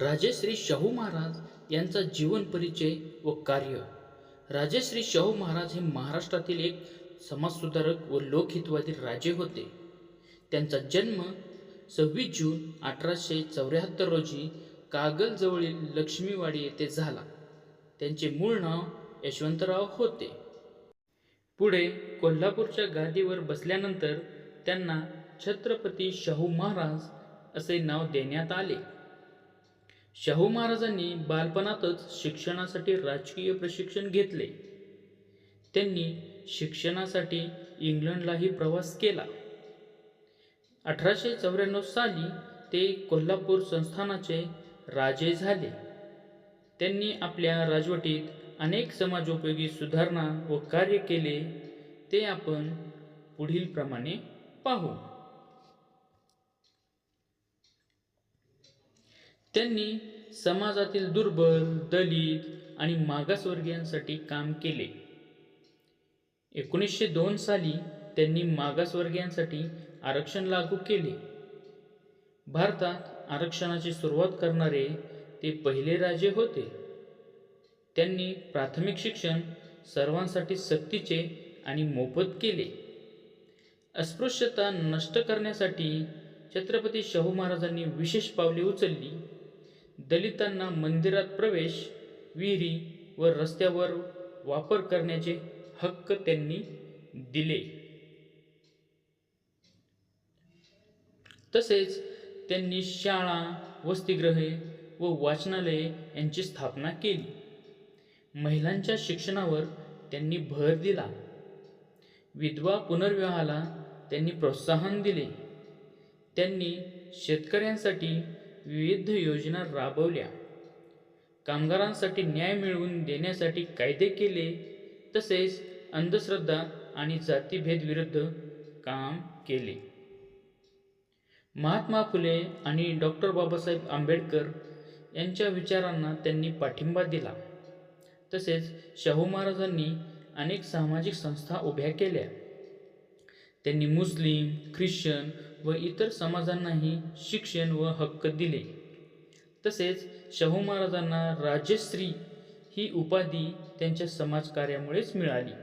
राजेश्री शाहू महाराज यांचा जीवन परिचय व कार्य. राजेश्री शाहू महाराज हे महाराष्ट्रातील एक समाजसुधारक व लोकहितवादी राजे होते. त्यांचा जन्म सव्वीस जून अठराशे चौऱ्याहत्तर रोजी कागलजवळील लक्ष्मीवाडी येथे झाला. त्यांचे मूळ नाव यशवंतराव होते. पुढे कोल्हापूरच्या गादीवर बसल्यानंतर त्यांना छत्रपती शाहू महाराज असे नाव देण्यात आले. शाहू महाराजांनी बालपणातच शिक्षणासाठी राजकीय प्रशिक्षण घेतले. त्यांनी शिक्षणासाठी इंग्लंडलाही प्रवास केला. अठराशे चौऱ्याण्णव साली ते कोल्हापूर संस्थानाचे राजे झाले. त्यांनी आपल्या राजवटीत अनेक समाजोपयोगी सुधारणा व कार्य केले ते आपण पुढील प्रमाणे पाहू. त्यांनी समाजातील दुर्बल दलित आणि मागासवर्गीयांसाठी काम केले. एकोणीसशे दोन साली त्यांनी मागासवर्गीयांसाठी आरक्षण लागू केले. भारतात आरक्षणाची सुरुवात करणारे ते पहिले राजे होते. त्यांनी प्राथमिक शिक्षण सर्वांसाठी सक्तीचे आणि मोफत केले. अस्पृश्यता नष्ट करण्यासाठी छत्रपती शाहू महाराजांनी विशेष पावले उचलली. दलितांना मंदिरात प्रवेश विहिरी व रस्त्यावर वापर करण्याचे हक्क त्यांनी दिले. तसेच त्यांनी शाळा वसतिगृहे व वाचनालये यांची स्थापना केली. महिलांच्या शिक्षणावर त्यांनी भर दिला. विधवा पुनर्विवाहाला त्यांनी प्रोत्साहन दिले. त्यांनी शेतकऱ्यांसाठी विविध योजना राबवल्या. कामगारांसाठी न्याय मिळवून देण्यासाठी कायदे केले तसेच अंधश्रद्धा आणि जातीभेद विरुद्ध काम केले. महात्मा फुले आणि डॉक्टर बाबासाहेब आंबेडकर यांच्या विचारांना त्यांनी पाठिंबा दिला. तसेच शाहू महाराजांनी अनेक सामाजिक संस्था उभ्या केल्या. त्यांनी मुस्लिम ख्रिश्चन व इतर समाजांनाही शिक्षण व हक्क दिले. तसेच शाहू महाराजांना राजश्री ही उपाधी त्यांच्या समाजकार्यामुळेच मिळाली.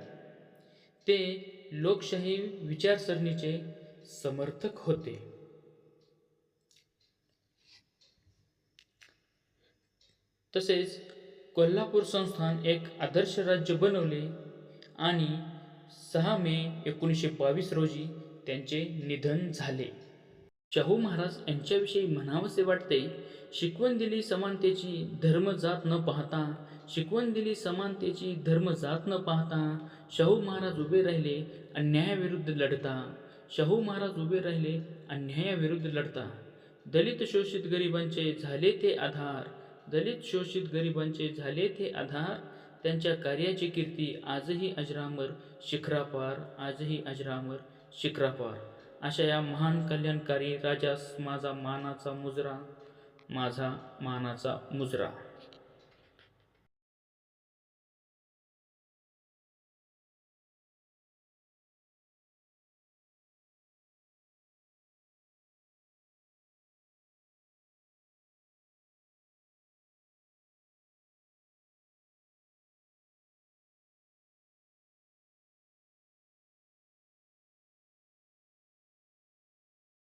ते लोकशाही विचारसरणीचे समर्थक होते. तसेच कोल्हापूर संस्थान एक आदर्श राज्य बनवले आणि सहा मे एकोणीसशे बावीस रोजी त्यांचे निधन झाले. शाहू महाराज यांच्याविषयी म्हणावंसे वाटते शिकवण दिली समानतेची धर्म जात न पाहता शिकवण दिली समानतेची धर्म जात न पाहता शाहू महाराज उभे राहिले अन्यायाविरुद्ध लढता. शाहू महाराज उभे राहिले अन्यायाविरुद्ध लढता. दलित शोषित गरिबांचे झाले ते आधार. दलित शोषित गरिबांचे झाले ते आधार. त्यांच्या कार्याची कीर्ती आजही अजरामर शिखरापार आजही अजरामर शिखरापार. अशा या महान कल्याणकारी राजास माझा मानाचा मुजरा माझा मानाचा मुजरा.